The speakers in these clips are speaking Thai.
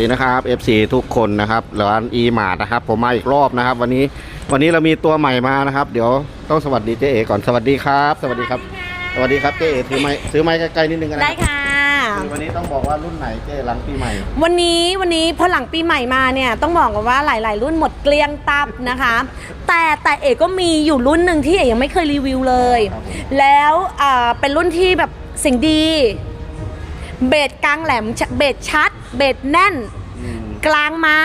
ดีนะครับ FC ทุกคนนะครับร้าน e m a r t นะครับ ผมมาอีกรอบนะครับ วันนี้วันนี้เรามีตัวใหม่มานะครับ เดี๋ยวต้องสวัสดีเจ๊เอก่อนสวัสดีครับ สวัสดีครับ สวัสดีครับเจ๊เอถือไม้ซื้อไม้ใกล้ๆนิดนึงกันนะได้ค่ะคือวันนี้ต้องบอกว่ารุ่นไหนเจ๊หลังปีใหม่ วันนี้วันนี้พอหลังปีใหม่มาเนี่ยต้องบอกกันว่าหลาย ๆ รุ่นหมดเกลี้ยงตับนะคะ แต่แต่เอกก็มีอยู่รุ่นหนึ่งที่เอกยังไม่เคยรีวิวเลย ครับผมแล้วอ่าเป็นรุ่นที่แบบเสิ่งดี เบสกลางแหลมชเบสชัด เบสแน่น อืมกลางมา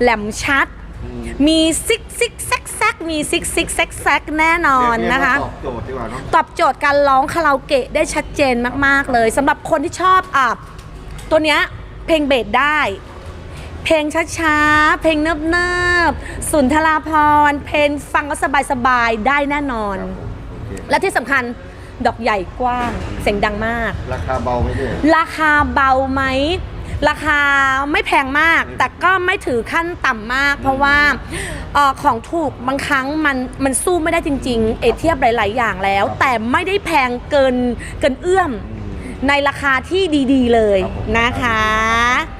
แหลมชัด อืมมีซิกซิกแซกแซกมีซิกซิกแซกแซกแน่นอนนะคะเรียกว่าตอบโจทย์ดีกว่าเนาะตอบโจทย์การร้องคาราโอเกะได้ชัดเจนมาก ๆ เลยสำหรับคนที่ชอบอะตัวเนี้ยเพลงเบสได้ เพลงช้า ๆ เพลงเนิบ ๆ สุนทราพรณ์เพลงฟังก็สบาย ๆ ได้แน่นอน ครับผมโอเคและที่สำคัญดอกใหญ่กว้าง เสียงดังมาก ราคาเบาไหมเจ๊ราคาเบาไหม ราคาไม่แพงมาก แต่ก็ไม่ถือขั้นต่ำมาก เพราะว่าเออของถูกบางครั้งมันมันสู้ไม่ได้จริง ๆ เอเทียบหลาย ๆ อย่างแล้ว แต่ไม่ได้แพงเกินเกินเอื้อม ในราคาที่ดีๆเลยนะคะ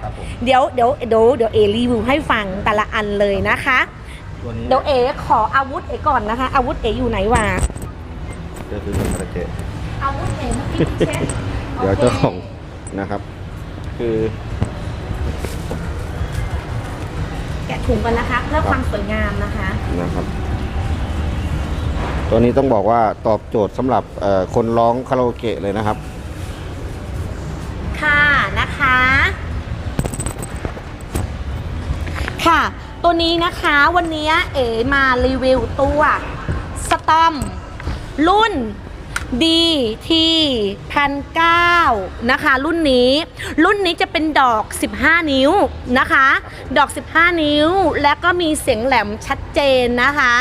ครับผมเดี๋ยวเดี๋ยวเดี๋ยวเดี๋ยวเอรีวิวให้ฟังแต่ละอันเลยนะคะ ตัวนี้เดี๋ยวเอขออาวุธเอก่อนนะคะ อาวุธเออยู่ไหนวะเดี๋ยวซื้อมาเจ๊อาวุธเอเมื่อกี้ที่เช็คเดี๋ยวเจ้าของนะครับ คือแกะถุงกันนะคะ เพื่อความสวยงามนะคะ นะครับ ตัวนี้ต้องบอกว่าตอบโจทย์สำหรับเอ่อคนร้องคาราโอเกะเลยนะครับ ค่ะนะคะ ค่ะ ตัวนี้นะคะวันนี้เอ๋มารีวิวตัวสตอม รุ่น ดีที่พันเก้านะคะ รุ่นนี้ รุ่นนี้จะเป็นดอก 15 นิ้วนะคะ ดอก 15 นิ้ว แล้วก็มีเสียงแหลมชัดเจนนะคะ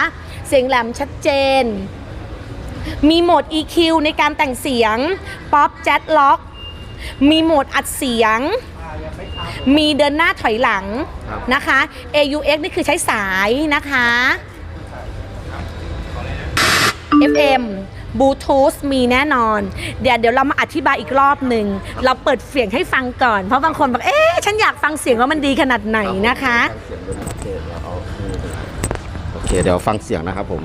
เสียงแหลมชัดเจน มีโหมด EQ ในการแต่งเสียง ป๊อปแจ๊ z ล็อก มีโหมดอัดเสียง มีเดินหน้าถอยหลังครับนะคะ AUX นี่คือใช้สายนะคะ FM บลูทูธมีแน่นอน เดี๋ยวเดี๋ยวเรามาอธิบายอีกรอบหนึ่ง เราเปิดเสียงให้ฟังก่อน เพราะบางคนบอก เอ๊ะ ฉันอยากฟังเสียงว่ามันดีขนาดไหนนะคะ โอเคเดี๋ยวฟังเสียงนะครับผม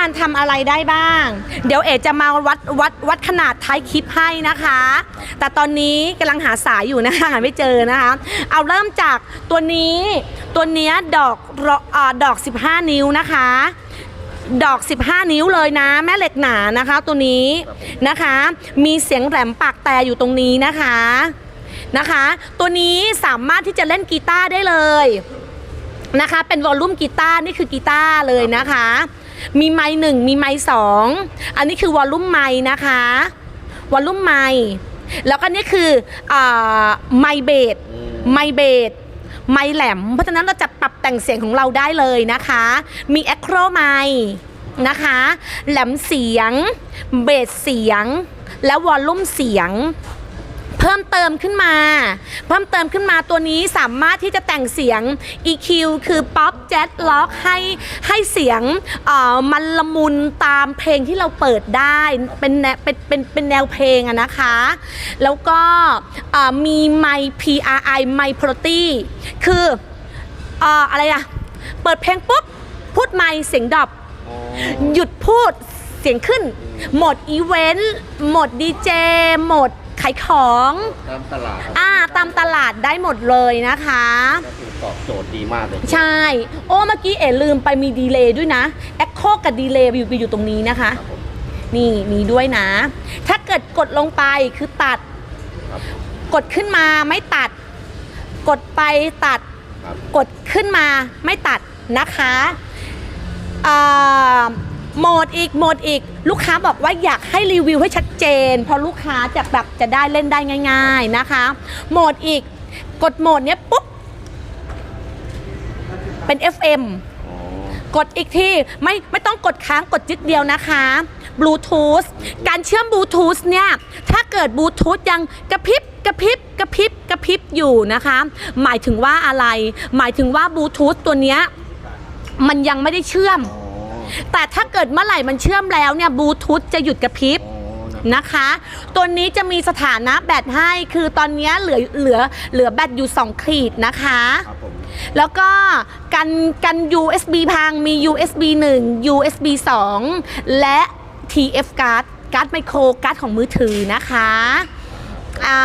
มันทำอะไรได้บ้าง เดี๋ยวเอจะมาวัดวัดวัดขนาดท้ายคลิปให้นะคะ แต่ตอนนี้กำลังหาสายอยู่นะคะหาไม่เจอนะคะ เอาเริ่มจากตัวนี้ตัวเนี้ยดอกรอาดอก 15 นิ้วนะคะ ดอก 15 นิ้วเลยนะ แม่เหล็กหนานะคะ ตัวนี้นะคะ มีเสียงแหลมปากแต่อยู่ตรงนี้นะคะนะคะ ตัวนี้สามารถที่จะเล่นกีตาร์ได้เลยนะคะ เป็นวอลลุ่มกีตาร์นี่คือกีตาร์เลยนะคะ มีไม้หนึ่งมีไม้สองอันนี้คือวอลลุ่มไม้นะคะวอลลุ่มไม้แล้วก็นี่คืออ่าไมเบดอืมไมเบดไมแหลม เพราะฉะนั้นเราจะปรับแต่งเสียงของเราได้เลยนะคะ มีแอคโครไมนะคะ แหลมเสียง เบสเสียง และวอลลุ่มเสียง เพิ่มเติมขึ้นมา เพิ่มเติมขึ้นมาตัวนี้สามารถที่จะแต่งเสียง EQ คือ Pop Jazz Rock ให้ให้เสียงเอ่อมันละมุนตามเพลงที่เราเปิดได้เป็นแนวเป็นเป็นเป็นแนวเพลงอะนะคะ แล้วก็เอ่อมีไมค์ PRI ไมค์ Proti คือเอ่ออะไรอะเปิดเพลงปุ๊บ พูดไมค์เสียงดรอปอ๋อหยุดพูดเสียงขึ้นโหมดอีเวนต์โหมดดีเจโหมด ขายของตามตลาดอ่าตามตลาดได้หมดเลยนะคะ ก็คือตอบโจทย์ดีมากเลย ใช่ โอ้เมื่อกี้เอ๋ลืมไปมีดีเลย์ด้วยนะแอคโคกับดีเลย์อยู่อยู่ตรงนี้นะคะ ครับผม นี่มีด้วยนะ ถ้าเกิดกดลงไปคือตัด ครับ กดขึ้นมาไม่ตัด กดไปตัด ครับ กดขึ้นมาไม่ตัดนะคะอ่าโหมดอีกโหมดอีก ลูกค้าบอกว่าอยากให้รีวิวให้ชัดเจน เพราะลูกค้าจะแบบจะได้เล่นได้ง่าย ๆนะคะโหมดอีกกดโหมดเนี้ยปุ๊บ เป็น FM อ๋อกดอีกที่ไม่ไม่ต้องกดค้างกดจิกเดียวนะคะบลูทูธการเชื่อมบลูทูธเนี่ย ถ้าเกิดบลูทูธยังกระพริบกระพริบกระพริบกระพริบอยู่นะคะ หมายถึงว่าอะไร หมายถึงว่าบลูทูธตัวเนี้ยมันยังไม่ได้เชื่อมอ๋อ แต่ถ้าเกิดเมื่อไหร่มันเชื่อมแล้วเนี่ยบลูทูธจะหยุดกระพริบอ๋อนะนะคะ ตัวนี้จะมีสถานะแบตให้คือตอนนี้เหลือเหลือเหลือแบตอยู่ 2 ขีดนะคะครับผมแล้วก็กันกัน USB พังมี USB 1 USB 2 และ TF card การ์ดไมโครการ์ดของมือถือนะคะ อ่า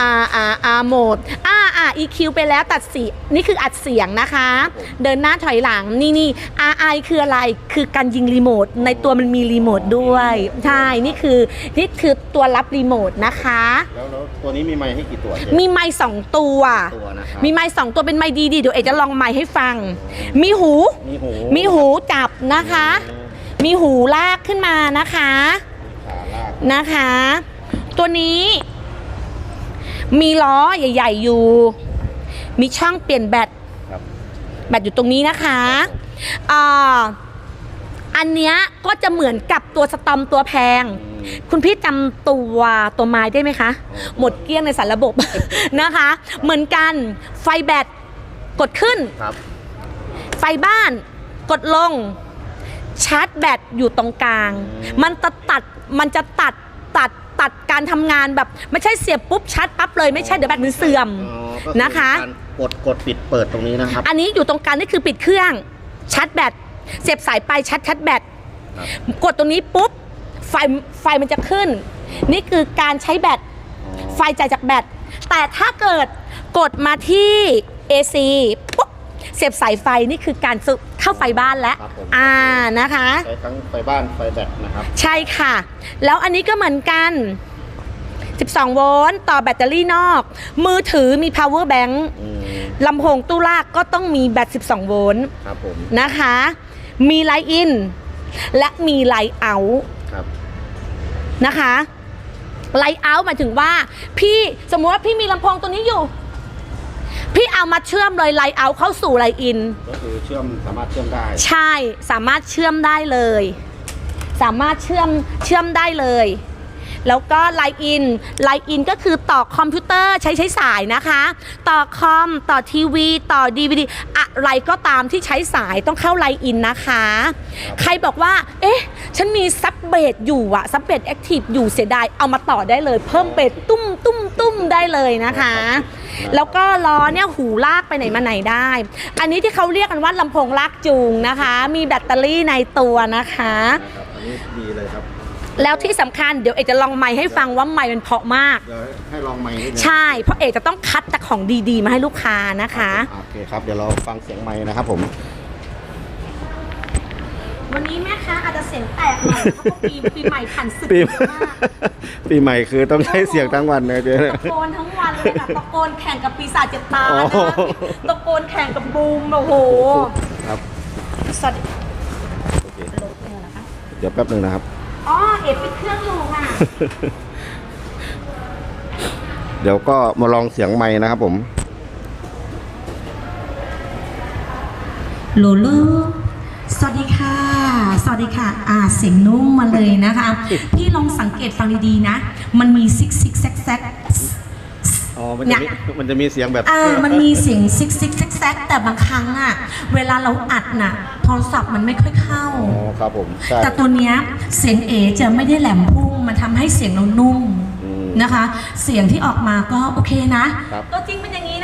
อ่าอ่าอ่าโหมดอ่าอ่า EQ ไปแล้วตัดเสียงนี่คืออัดเสียงนะคะ เดินหน้าถอยหลังนี่นี่ RI คืออะไรคือการยิงรีโมทในตัวมันมีรีโมทด้วยใช่นี่คือนี่คือตัวรับรีโมทนะคะ แล้วแล้วตัวนี้มีไมค์ให้กี่ตัวเจ๊มีไม้สองตัว ตัวนะครับมีไม้สองตัวเป็นไม้ดีๆเดี๋ยวเอกจะลองไม้ให้ฟัง มีหู มีหูมีหูจับนะคะ มีหูลากขึ้นมานะคะ ขาลากนะคะ ตัวนี้ มีล้อใหญ่ ๆ อยู่ มีช่องเปลี่ยนแบตครับแบตอยู่ตรงนี้นะคะอ่าอันเนี้ยก็จะเหมือนกับตัวสตอมตัวแพงอืมคุณพี่จำตัวตัวไม้ได้ไหมคะ หมดเกลี้ยงในสารระบบ นะคะ เหมือนกันไฟแบตกดขึ้นครับไฟบ้านกดลง ชาร์จแบตอยู่ตรงกลาง มันจะตัดมันจะตัดตัด ตัดการทำงานแบบไม่ใช่เสียบปุ๊บชาร์จปั๊บเลยไม่ใช่เดี๋ยวแบตมันเสื่อม อ๋อก็อนะคะ การกดกดปิดเปิดตรงนี้นะครับ อันนี้อยู่ตรงกลางนี่คือปิดเครื่องชาร์จแบตเสียบสายไปชาร์จชาร์จแบตครับ กดตรงนี้ปุ๊บไฟไฟมันจะขึ้น นี่คือการใช้แบตอ๋อไฟจ่ายจากแบต แต่ถ้าเกิดกดมาที่ AC ปุ๊บ เสียบสายไฟนี่คือการซึเข้าไฟบ้านแล้วครับผม อ่านะคะ ใช้ทั้งไฟบ้านไฟแบตนะครับ ใช่ค่ะ แล้วอันนี้ก็เหมือนกัน 12 โวลต์ต่อแบตเตอรี่นอก มือถือมี power bank อืมลำโพงตู้ลากก็ต้องมีแบต 12 โวลต์ครับผมนะคะ มีไลน์อิน และมีไลน์เอา ครับนะคะไลท์เอาท์หมายถึงว่า พี่สมมติว่าพี่มีลำโพงตัวนี้อยู่ พี่เอามาเชื่อมเลยไลท์เอาท์เข้าสู่ไลน์อิน ก็คือเชื่อมสามารถเชื่อมได้ ใช่สามารถเชื่อมได้เลย สามารถเชื่อมเชื่อมได้เลย แล้วก็ไลน์อินไลน์อินก็คือต่อคอมพิวเตอร์ใช้ใช้สายนะคะ ต่อคอมต่อทีวีต่อดีวดีอะไรก็ตามที่ใช้สายต้องเข้าไลน์อินนะคะ ใครบอกว่า เอ๊ะ ฉันมีซับเบสอยู่อะซับเบสแอคทีฟอยู่เสียดายเอามาต่อได้เลย เพิ่มเบสตุ้มตุ้มตุ้มได้เลยนะคะ แล้วก็ล้อเนี่ยหูลากไปไหนมาไหนได้ อันนี้ที่เขาเรียกกันว่าลำโพงลากจูงนะคะ มีแบตเตอรี่ในตัวนะคะ นะครับอันนี้ดีเลยครับแล้วที่สำคัญเดี๋ยวเอกจะลองไมค์ให้ฟังว่าไมค์มันเพราะมาก เดี๋ยวให้ลองไมค์นิดนึงใช่ เพราะเอกจะต้องคัดแต่ของดีๆ มาให้ลูกค้านะคะ โอเคครับ เดี๋ยวเราฟังเสียงไมค์นะครับผม วันนี้แม่ค้าอาจจะเสียงแตกหน่อยเพราะว่าปีปีใหม่ผ่านศึกปีเยอะมากปีใหม่คือต้องใช้เสียงทั้งวันนะเจ๊ ตะโกนทั้งวันเลยค่ะตะโกนแข่งกับปีศาจเจ็ดตาอ๋อนะคะตะโกนแข่งกับบูมโอ้โหครับสวัสดีโอเคลดเลยนะคะเดี๋ยวแป๊บหนึ่งนะครับ อ๋อเอกปิดเครื่องอยู่ค่ะเดี๋ยวก็มาลองเสียงไม้นะครับผม โลโลสวัสดีค่ะส วัสดีค่ะ อ่าเสียงนุ่มมาเลยนะคะ พี่ลองสังเกตฟังดีๆนะ มันมีซิกซิกแซกแซกอ๋อ มันจะมีมันจะมีเสียงแบบ อ่า มันมีเสียงซิกซิกแซกแซกแต่บางครั้งอะเวลาเราอัดน่ะ โทรศัพท์มันไม่ค่อยเข้า อ๋อ ครับผมใช่แต่ตัวเนี้ยเสียงเอจะไม่ได้แหลมพุ่ง มันทำให้เสียงเรานุ่มอืมนะคะ เสียงที่ออกมาก็โอเคนะครับตัวจริงเป็นอย่างนี้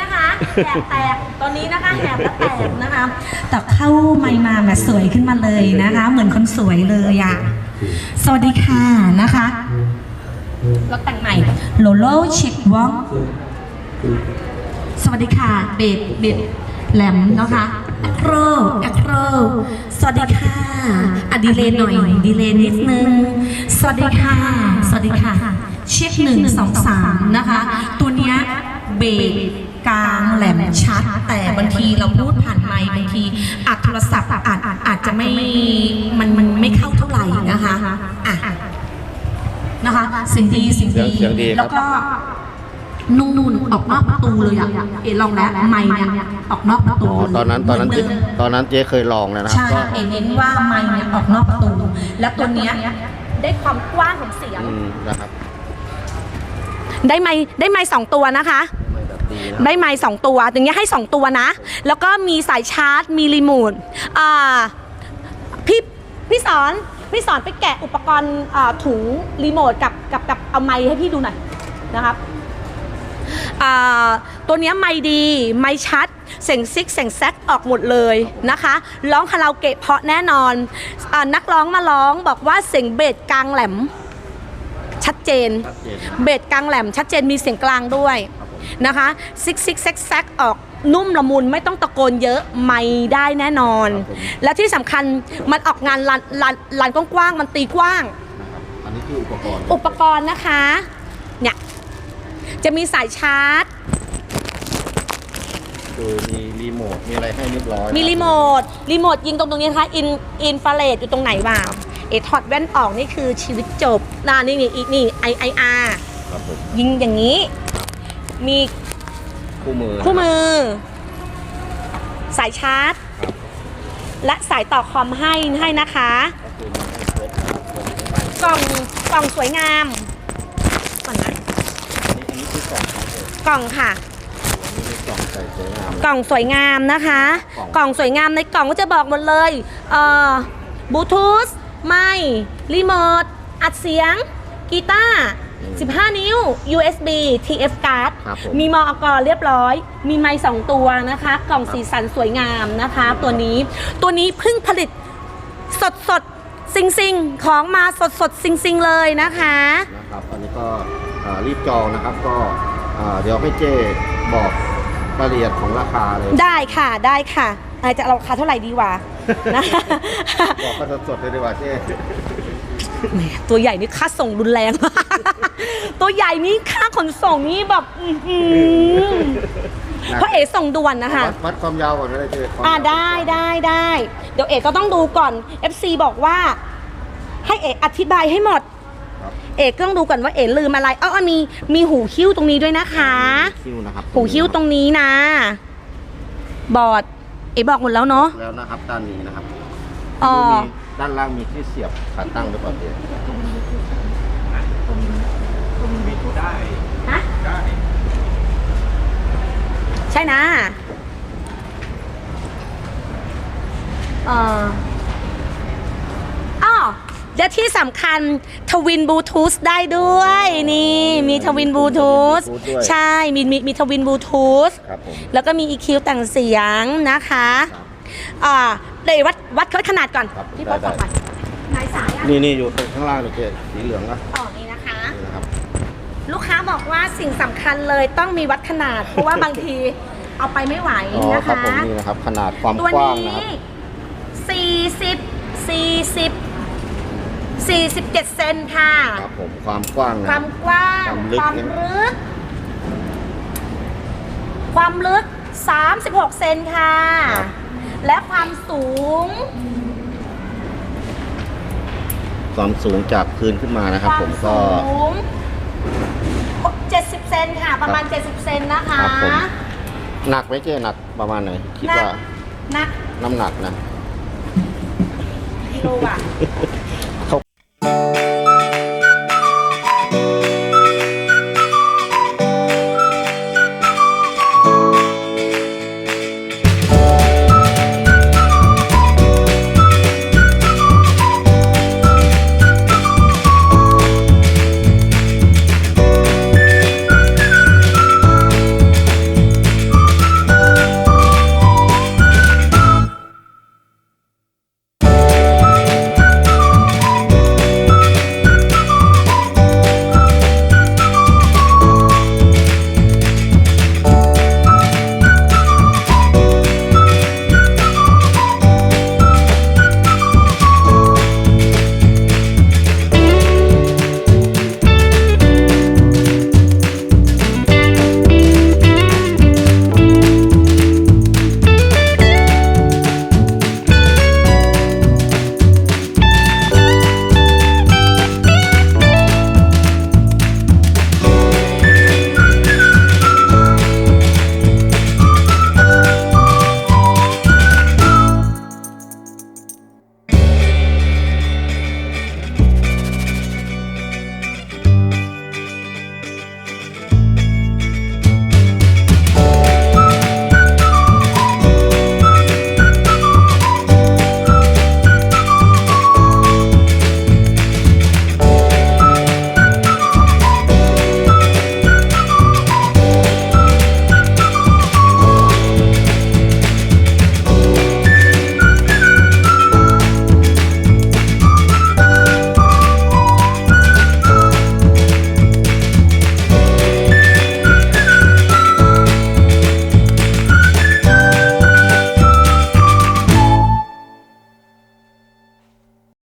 นะคะ แหบแตกตอนนี้นะคะแหบและแตกนะคะ แต่เข้าไมค์มาแบบสวยขึ้นมาเลยนะคะ เหมือนคนสวยเลยอะสวัสดีค่ะนะคะราแต่งใหม่โลโลเช็ควองสวัสดีค่ะ เบดเบดแหลมนะคะแอคโรแอคโรสวัสดีค่ะอะดีเลยหน่อยดีเลยนิดนึง สวัสดีค่ะ สวัสดีค่ะ ช็คหนึ่งสองสามนะคะ ตัวเนี้ยเบสกลางแหลมชัด แต่บางทีเราพูดผ่านไมค์บางทีอัดโทรศัพท์อาจอาจจะไม่มันมันไม่เข้าเท่าไหร่นะคะอะนะคะเสียงดีเสียงเสียงเสียงดีครับแล้วก็นุ่นๆออกนอกประตูเลยอะเอลองแล้วไมค์เนี่ยออกนอกประตูอ๋อตอนนั้นตอนนั้นเหเจ๊มืเดิมตอนนั้นเจ๊เคยลองแล้วนะครัใช่บก็เอเน้นว่าไมค์เนี่ยออกนอกประตู แล้วตัวเนี้ยได้ความกว้างของเสียงอืมนะครับ ได้ไมค์ได้ไมค์สองตัวนะคะไม่แบบดีนะได้ไมค์สองตัวอย่างเงี้ยให้สองตัวนะ แล้วก็มีสายชาร์จ มีรีโมทอ่าพี่พี่สอนพี่สอนไปแกะอุปกรณ์อ่าถุงรีโมทกับกับกับเอาไมค์ให้พี่ดูหน่อยนะครับอ่าตัวเนี้ยไมค์ดีไมค์ชัด เสียงซิกเสียงแซกออกหมดเลยนะคะ ร้องคาราโอเกะเพราะแน่นอนอานักร้องมาร้องบอกว่าเสียงเบสกลางแหลม ชัดเจน ชัดเจน เบสกลางแหลมชัดเจนมีเสียงกลางด้วยนะคะซิกซิกแซกแซกออกนุ่มละมุนไม่ต้องตะโกนเยอะไม่ได้แน่นอน ครับผม และที่สำคัญมันออกงานลานลานลานกว้างๆมันตีกว้าง นะครับอันนี้คืออุปกรณ์อุปกรณ์นะคะ เนี่ย จะมีสายชาร์จ คือมีรีโมทมีอะไรให้เรียบร้อยมีรีโมท รีโมทยิงตรงตรงนี้นะคะ อินอินฟราเรดอยู่ตรงไหนวะ เอถอดแว่นออกนี่คือชีวิตจบนานี่นี่อีกนี่ I I R ครับผมยิงอย่างนี้ มีคู่มือคู่มือ สายชาร์จ และสายต่อคอมให้ให้นะคะก็คือมันให้เฟิร์สผมผมไปกล่องกล่องสวยงามก่อนนะอันนี้อันนี้คือกล่องครับผมกล่องค่ะอันนี้คือกล่องใส่สวยงามกล่องสวยงามนะคะกล่องกล่องสวยงามในกล่องก็จะบอกหมดเลย เอ่อบลูทูธ ไมค์รีโมทอัดเสียง กีตาร์ 15 นิ้ว USB TF card ครับผม มีมอกเรียบร้อย มีไมค์สองตัวนะคะ กล่องสีสันสวยงามนะคะ ตัวนี้ ตัวนี้เพิ่งผลิตสดสดๆซิงซิงๆ ของมาสดสดๆซิงซิงๆ เลยนะคะ นะครับอันนี้ก็อ่ารีบจองนะครับก็อ่าเดี๋ยวให้เจ้บอกรายละเอียดของราคาเลย ได้ค่ะได้ค่ะ อาจจะเอาราคาเท่าไหร่ดีวะนะ บอกก็สดๆเลยดีกว่าเจ้แหมตัวใหญ่นี่ค่าส่งรุนแรงมาก ตัวใหญ่นี่ค่าขนส่งนี่แบบอื้อหือเพราะเอ๋ส่งด่วนนะคะ วัดวัดความยาวก่อนก็ได้เจ้ความอ่ายาวได้ได้ได้ เดี๋ยวเอ๋ก็ต้องดูก่อน FC บอกว่า ให้เอ๋อธิบายให้หมด ครับเอ๋ก็ต้องดูก่อนว่าเอ๋ลืมอะไรเอ้ามีมีหูคิ้วตรงนี้ด้วยนะคะ คิ้วนะครับหูคิ้วตรงนี้นะ บอด เอ๋บอกหมดแล้วเนาะ แล้วนะครับด้านนี้นะครับอ๋อมีด้านล่างมีที่เสียบขาตั้งหรือเปล่าเจ้ฮะใช่นะเอ่ออ้อ และที่สำคัญทวินบลูทูธได้ด้วย นี่มีทวินบลูทูธใช่ มีมีมีทวินบลูทูธครับผม แล้วก็มี EQ แต่งเสียงนะคะครับอ่าเดี๋ยววัดวัดขนาดก่อนครับพี่ได้ป๊อปได้ บอกก่อนไหนสายอะนี่นี่อยู่ตรงข้างล่างเลยเจ้สีเหลืองนะต่อนี้นะคะ นี่นะครับ ลูกค้าบอกว่าสิ่งสำคัญเลยต้องมีวัดขนาด เพราะว่าบางทีเอาไปไม่ไหวอ๋อนะครับผมคะนี่นะครับ ขนาดความตัวกว้างนี้นะครับ 40 40 47 เซนค่ะ ครับผมความกว้างนะคครัวาบมกว้างความลึกความเนี่ยลึก ความลึก 36 เซนค่ะครับและความสูง ความสูงจากพื้นขึ้นมานะครับควาผมมสูก็ง70 เซนค่ะ ประมาณ 70 เซนนะคะ ครับผม หนักไหมเจ๊หนักประมาณไหนคิดหนักว่านักน้ำหนักนะ กิโลอะ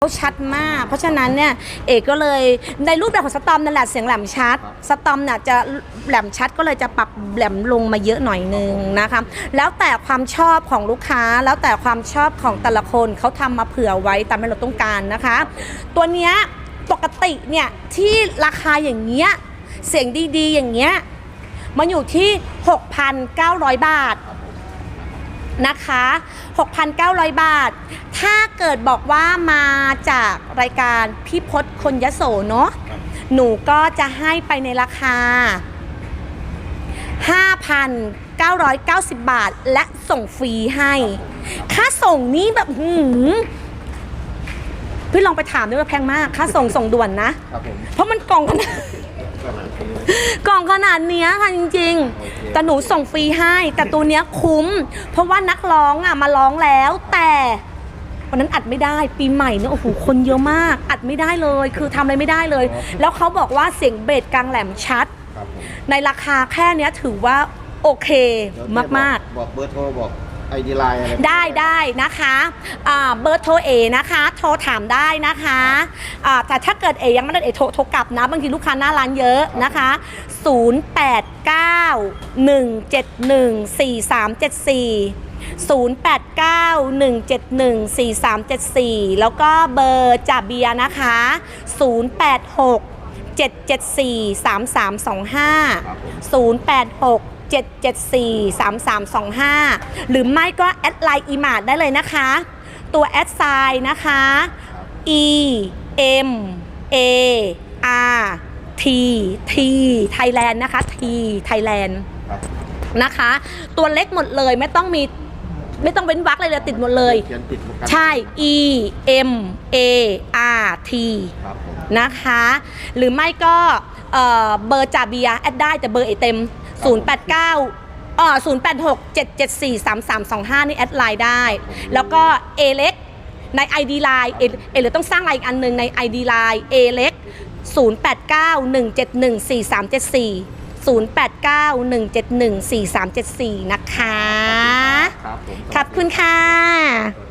เขาชัดมาก เพราะฉะนั้นเนี่ยเอกก็เลยในรูปแบบของสตอมนั่นแหละเสียงแหลมชัด สตอมเนี่ยจะแหลมชัดก็เลยจะปรับแหลมลงมาเยอะหน่อยนึงนะคะแล้วแต่ความชอบของลูกค้าแล้วแต่ความชอบของแต่ละคนเขาทำมาเผื่อไว้ตามที่เราต้องการนะคะ ตัวเนี้ยปกติเนี่ยที่ราคาอย่างเงี้ยเสียงดีๆอย่างเงี้ยมันอยู่ที่ 6,900 บาท นะคะ 6,900 บาท ถ้าเกิดบอกว่ามาจากรายการพี่พศคนยโสเนาะหนูก็จะให้ไปในราคา 5,990 บาทและส่งฟรีให้ ค่าส่งนี้แบบหืมพี่ลองไปถามด้วยว่าแพงมาก ค่าส่งส่งด่วนนะครับผมเพราะมันกล่องขนาด กล่องขนาดเนี้ยค่ะจริงๆ แต่หนูส่งฟรีให้ แต่ตัวเนี้ยคุ้ม เพราะว่านักร้องอะมาร้องแล้ว แต่วันนั้นอัดไม่ได้ปีใหม่เนี่ยโอ้โหคนเยอะมาก อัดไม่ได้เลย คือทำอะไรไม่ได้เลย แล้วเขาบอกว่าเสียงเบสกลางแหลมชัด ครับผมในราคาแค่เนี้ยถือว่าโอเคเดี๋ยวเจ๊มากๆบอกเบอร์โทรบอก ไอดีไลน์อะไรๆได้ได้นะคะอ่าเบอร์โทรเอนะคะ โทรถามได้นะคะอ่าแต่ถ้าเกิดเอยังไม่ได้เอโทรโทรกลับนะ บางทีลูกค้าหน้าร้านเยอะนะคะ 089 171 4374 0891714374 แล้วก็เบอร์จ่าเบียร์นะคะ 086 774 3325 086 774 3325 หรือไม่ก็แอดไลน์อีมาดได้เลยนะคะ ตัวแอดไซน์นะคะ e m a r t t Thailand นะคะ t Thailand ครับนะคะ ตัวเล็กหมดเลยไม่ต้องมีไม่ต้องเว้นวรรคเลยเลยติดหมดเลย เขียนติดหมดกันใช่ e m a r t ครับผม นะคะ หรือไม่ก็เอ่อเบอร์จ่าเบียร์แอดได้แต่เบอร์เอเต็ม 089เอ่อ086 774 3325 นี่แอดไลน์ได้ แล้วก็เอเล็กใน ID Line เอเอหรือต้องสร้างไลน์อีกอันหนึ่งใน ID Line เอเล็ก089 171 4374 089 171 4374 นะคะ ครับผม ขอบคุณค่ะสวัสดี